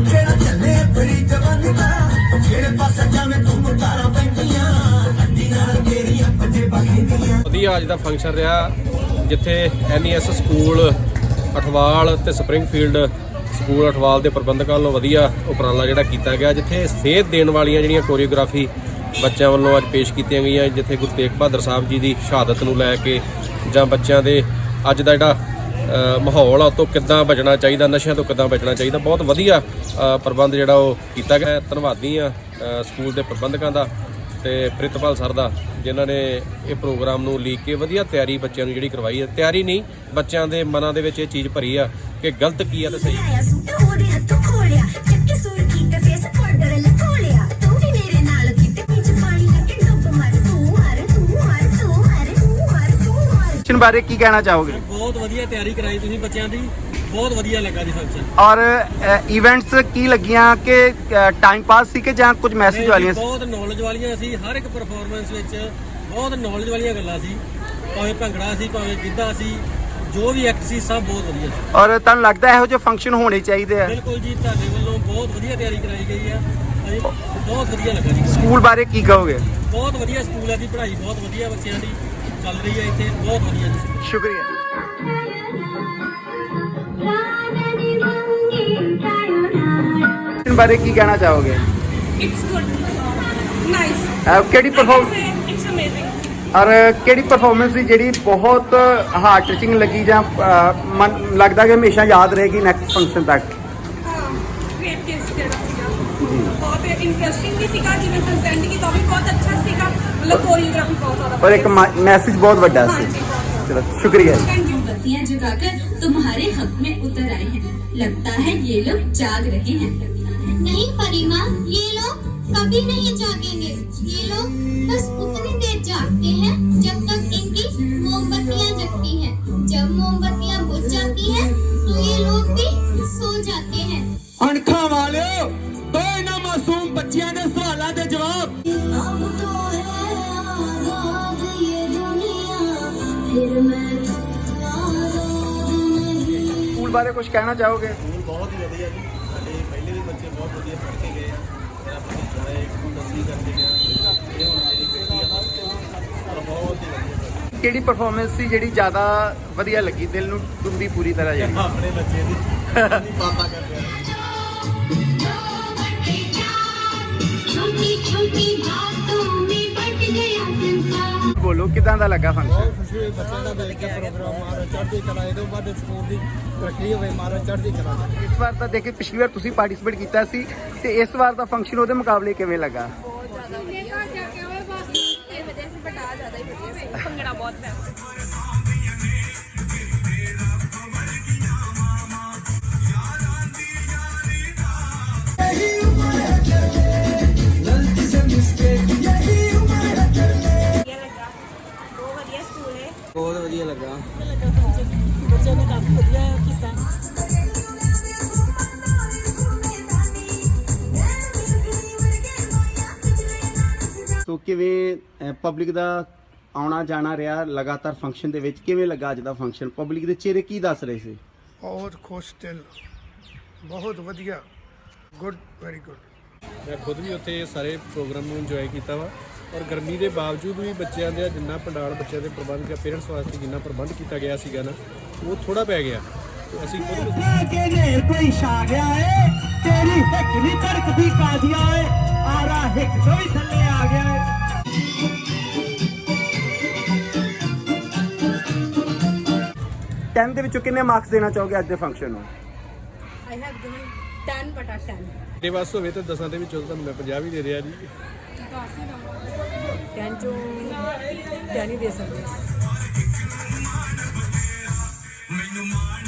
ਕਿਹੜਾ ਚੱਲੇ ਬੜੀ ਜਵਾਨੀ ਦਾ। ਜਿਹੜੇ ਪਾਸੇ ਜਾਵੇਂ ਤੂੰ ਤਾਰਾ ਪੈਂਦੀਆਂ। ਅੱਡੀ ਨਾਲ ਮੇਰੀਆਂ ਪੰਜੇ ਬਖੇਂਦੀਆਂ ਵਧੀਆ ਅੱਜ ਦਾ ਫੰਕਸ਼ਨ ਰਿਹਾ, ਜਿੱਥੇ ਐਨਈਐਸ ਸਕੂਲ ਅਠਵਾਲ ਤੇ ਸਪਰਿੰਗਫੀਲਡ ਸਕੂਲ ਅਠਵਾਲ ਦੇ ਪ੍ਰਬੰਧਕਾਂ ਵੱਲੋਂ ਵਧੀਆ ਉਪਰਾਲਾ ਜਿਹੜਾ ਕੀਤਾ ਗਿਆ, ਜਿੱਥੇ ਸੇਧ ਦੇਣ ਵਾਲੀਆਂ ਜਿਹੜੀਆਂ ਕੋਰੀਓਗ੍ਰਾਫੀ ਬੱਚਿਆਂ ਵੱਲੋਂ ਅੱਜ ਪੇਸ਼ ਕੀਤੀਆਂ ਗਈਆਂ, ਜਿੱਥੇ ਗੁਰੂ ਤੇਗ ਬਹਾਦਰ ਸਾਹਿਬ ਜੀ ਦੀ ਸ਼ਹਾਦਤ ਨੂੰ ਲੈ ਕੇ ਜਾਂ ਬੱਚਿਆਂ ਦੇ ਅੱਜ ਦਾ ਜਿਹੜਾ ਮਾਹੌਲ ਆ ਤੋਂ ਕਿੱਦਾਂ ਬਚਣਾ ਚਾਹੀਦਾ ਨਸ਼ਿਆਂ ਤੋਂ ਕਿੱਦਾਂ ਬਚਣਾ ਚਾਹੀਦਾ। ਬਹੁਤ ਵਧੀਆ ਪ੍ਰਬੰਧ ਜਿਹੜਾ ਉਹ ਕੀਤਾ ਗਿਆ। ਧੰਨਵਾਦੀ ਆ ਸਕੂਲ ਦੇ ਪ੍ਰਬੰਧਕਾਂ ਦਾ ਤੇ ਪ੍ਰਿਤਪਾਲ ਸਰ ਦਾ ਜਿਨ੍ਹਾਂ ਨੇ ਇਹ ਪ੍ਰੋਗਰਾਮ ਨੂੰ ਲੀਕ ਕੇ ਵਧੀਆ ਤਿਆਰੀ ਬੱਚਿਆਂ ਨੂੰ ਜਿਹੜੀ ਕਰਵਾਈ ਹੈ ਤਿਆਰੀ ਨਹੀਂ ਬੱਚਿਆਂ ਦੇ ਮਨਾਂ ਦੇ ਵਿੱਚ ਇਹ ਚੀਜ਼ ਭਰੀ ਆ ਕਿ ਗਲਤ ਕੀ ਆ ਤੇ ਸਹੀ ਬਾਰੇ ਕੀ ਕਹਿਣਾ ਚਾਹੋਗੇ? ਬਹੁਤ ਵਧੀਆ ਤਿਆਰੀ ਕਰਾਈ ਤੁਸੀਂ ਬੱਚਿਆਂ ਦੀ। ਬਹੁਤ ਵਧੀਆ ਲੱਗਾ ਜੀ ਫੰਕਸ਼ਨ ਔਰ ਇਵੈਂਟਸ ਕੀ ਲੱਗੀਆਂ ਕਿ ਟਾਈਮ ਪਾਸ ਸੀ ਕਿ ਜਾਂ ਕੁਝ ਮੈਸੇਜ ਵਾਲੀਆਂ ਸੀ? ਬਹੁਤ ਨੌਲੇਜ ਵਾਲੀਆਂ ਸੀ। ਹਰ ਇੱਕ ਪਰਫਾਰਮੈਂਸ ਵਿੱਚ ਬਹੁਤ ਨੌਲੇਜ ਵਾਲੀਆਂ ਗੱਲਾਂ ਸੀ। ਭਾਵੇਂ ਭੰਗੜਾ ਸੀ ਭਾਵੇਂ ਗਿੱਧਾ ਸੀ ਜੋ ਵੀ ਐਕਟ ਸੀ ਸਭ ਬਹੁਤ ਵਧੀਆ ਸੀ। ਔਰ ਤੁਹਾਨੂੰ ਲੱਗਦਾ ਇਹੋ ਜਿਹੇ ਫੰਕਸ਼ਨ ਹੋਣੇ ਚਾਹੀਦੇ ਆ? ਬਿਲਕੁਲ ਜੀ ਤੁਹਾਡੇ ਵੱਲੋਂ ਬਹੁਤ ਵਧੀਆ ਤਿਆਰੀ ਕਰਾਈ ਗਈ ਆ। ਬਹੁਤ ਵਧੀਆ ਲੱਗਾ ਜੀ। ਸਕੂਲ ਬਾਰੇ ਕੀ ਕਹੋਗੇ? ਬਹੁਤ ਵਧੀਆ ਸਕੂਲ ਹੈ ਦੀ ਪੜ੍ਹਾਈ ਬਹੁਤ ਵਧੀਆ ਬੱਚਿਆਂ ਦੀ ਚੱਲ ਰਹੀ ਹੈ ਇੱਥੇ। ਬਹੁਤ ਵਧੀਆ ਜੀ। ਸ਼ੁਕਰੀਆ। ਬਾਰੇ ਕੀ ਕਹਿਣਾ ਚਾਹੋਗੇ It's good. Nice. ਅਹ ਕਿਹੜੀ ਪਰਫਾਰਮ It's amazing. ਔਰ ਕਿਹੜੀ ਪਰਫਾਰਮੈਂਸ ਸੀ ਜਿਹੜੀ ਬਹੁਤ ਹਾਰਟ ਟਚਿੰਗ ਲੱਗੀ ਜਾਂ ਮਨ ਲੱਗਦਾ ਕਿ ਹਮੇਸ਼ਾ ਯਾਦ ਰਹੇਗੀ ਨੈਕਸਟ ਫੰਕਸ਼ਨ ਤੱਕ ਹਾਂ ਗ੍ਰੇਟ ਕਿਡਸ ਜਿਹੜਾ ਸੀਗਾ ਬਹੁਤ ਇੰਟਰਸਟਿੰਗ ਵੀ ਸੀਗਾ ਜਿਵੇਂ ਕੰਸੈਂਟ ਕੀਤਾ ਵੀ ਬਹੁਤ ਅੱਛਾ ਸੀਗਾ ਮਤਲਬ ਕੋਰੀਓਗ੍ਰਾਫੀ ਬਹੁਤ ਜ਼ਿਆਦਾ ਔਰ ਇੱਕ ਮੈਸੇਜ ਬਹੁਤ ਵੱਡਾ ਸੀ ਚਲੋ ਸ਼ੁਕਰੀਆ ਜੀ ਥੈਂਕ ਯੂ पार्टियाँ जगाकर तुम्हारे हक में उतर आए हैं। लगता है ये लोग जाग रहे हैं। नहीं परिमा ये लोग कभी नहीं जागेंगे। ये लोग बस उतनी देर जागते हैं जब तक इनकी मोमबत्तियाँ जगती हैं। जब मोमबत्तियाँ बुझ जाती हैं तो ये लोग भी सो जाते हैं। अनखा वाले तो ना मासूम बच्चिया ने सवालों दे जवाब। फिर मैं ਬਾਰੇ ਕੁਝ ਕਹਿਣਾ ਚਾਹੋਗੇ? ਬਹੁਤ ਹੀ ਵਧੀਆ ਜੀ। ਸਾਡੇ ਪਹਿਲੇ ਵੀ ਬੱਚੇ ਬਹੁਤ ਵਧੀਆ ਪੜ੍ਹ ਕੇ ਗਏ ਮੇਰਾ ਭਤੀਜਾ ਹੈ ਇੱਕ ਦਸਵੀਂ ਕਰਕੇ ਗਿਆ। ਇਹ ਹੁਣ ਮੇਰੀ ਬੇਟੀ ਆ। ਬਹੁਤ ਹੀ ਵਧੀਆ ਕਿਹੜੀ ਪਰਫਾਰਮੈਂਸ ਸੀ ਜਿਹੜੀ ਜ਼ਿਆਦਾ ਵਧੀਆ ਲੱਗੀ? ਦਿਲ ਨੂੰ ਟੁੰਬੀ ਪੂਰੀ ਤਰ੍ਹਾਂ ਜਿਹੜੀ। ਆਪਣੇ ਬੱਚੇ ਦੀ। ਪਾਪਾ ਕਰਦੇ ਆ ਬੋਲੋ ਕਿਦਾਂ ਦਾ ਲੱਗਾ ਫੰਕਸ਼ਨ ਖੁਸ਼ੀ ਹੋਈ ਬੱਚਿਆਂ ਦਾ ਦੇਖ ਕੇ ਪ੍ਰੋਗਰਾਮ ਮਾਰੋ ਚੜ੍ਹਦੀ ਕਲਾ ਇਹਦੇ ਬਾਅਦ ਸਕੂਲ ਦੀ ਤਰੱਕੀ ਹੋਵੇ ਮਾਰੋ ਚੜ੍ਹਦੀ ਕਲਾ ਇਸ ਵਾਰ ਤਾਂ ਦੇਖੇ ਪਿਛਲੀ ਵਾਰ ਤੁਸੀਂ ਪਾਰਟਿਸਿਪੇਟ ਕੀਤਾ ਸੀ ਤੇ ਇਸ ਵਾਰ ਦਾ ਫੰਕਸ਼ਨ ਉਹਦੇ ਮੁਕਾਬਲੇ ਕਿਵੇਂ ਲੱਗਾ? ਭੰਗੜਾ ਬਹੁਤ ਬੈਸਟ ਬਹੁਤ ਵਧੀਆ ਲੱਗਾ। ਬੱਚਿਆਂ ਨੇ ਕਾਫੀ ਵਧੀਆ ਕੀਤਾ ਸੋ ਕਿਵੇਂ ਪਬਲਿਕ ਦਾ ਆਉਣਾ ਜਾਣਾ ਰਿਹਾ ਲਗਾਤਾਰ ਫੰਕਸ਼ਨ ਦੇ ਵਿੱਚ? ਕਿਵੇਂ ਲੱਗਾ ਅੱਜ ਦਾ ਫੰਕਸ਼ਨ ਪਬਲਿਕ ਦੇ ਚਿਹਰੇ ਕੀ ਦੱਸ ਰਹੇ ਸੀ? ਬਹੁਤ ਖੁਸ਼ ਦਿਲ। ਬਹੁਤ ਵਧੀਆ। ਗੁੱਡ ਵੈਰੀ ਗੁੱਡ ਮੈਂ ਖੁਦ ਵੀ ਉੱਥੇ ਸਾਰੇ ਪ੍ਰੋਗਰਾਮ ਨੂੰ ਇੰਜੋਏ ਕੀਤਾ ਵਾ। ਔਰ ਗਰਮੀ ਦੇ ਬਾਵਜੂਦ ਵੀ ਬੱਚਿਆਂ ਦੇ ਜਿੰਨਾ ਪੰਡਾਲ ਬੱਚਿਆਂ ਦੇ ਪ੍ਰਬੰਧ ਜਾਂ ਪੇਰੈਂਟਸ ਵਾਸਤੇ ਜਿੰਨਾ ਪ੍ਰਬੰਧ ਕੀਤਾ ਗਿਆ ਸੀਗਾ ਨਾ ਉਹ ਥੋੜਾ ਪੈ ਗਿਆ। ਅਸੀਂ ਖੁਦ ਨੂੰ ਕੇ ਨੇਰ ਕੋਈ ਛਾ ਗਿਆ ਏ ਤੇਰੀ ਹਿੱਕ ਨਹੀਂ ਤੜਕਦੀ ਕਾਜੀਆ ਏ ਆਰਾ ਹਿੱਕ ਤੋਂ ਹੀ ਥੱਲੇ ਆ ਗਿਆ ਏ। ਟੈਨ ਦੇ ਵਿੱਚੋਂ ਕਿੰਨੇ ਮਾਰਕਸ ਦੇਣਾ ਚਾਹੋਗੇ ਅੱਜ ਦੇ ਫੰਕਸ਼ਨ ਨੂੰ? ਆਈ ਹੈਵ ਗਿਵਨ 10 ਬਟਾ 10 ਦੇ ਬਸ ਹੋਵੇ ਤਾਂ ਦਸਾਂ ਦੇ ਵਿੱਚੋਂ ਤੁਹਾਨੂੰ ਮੈਂ 50 ਵੀ ਦੇ ਦਿਆ ਜੀ। 10 ਚੋਂ 10 ਹੀ ਦੇ ਸਕਦੇ। ਮੈਨੂੰ ਮਾਣ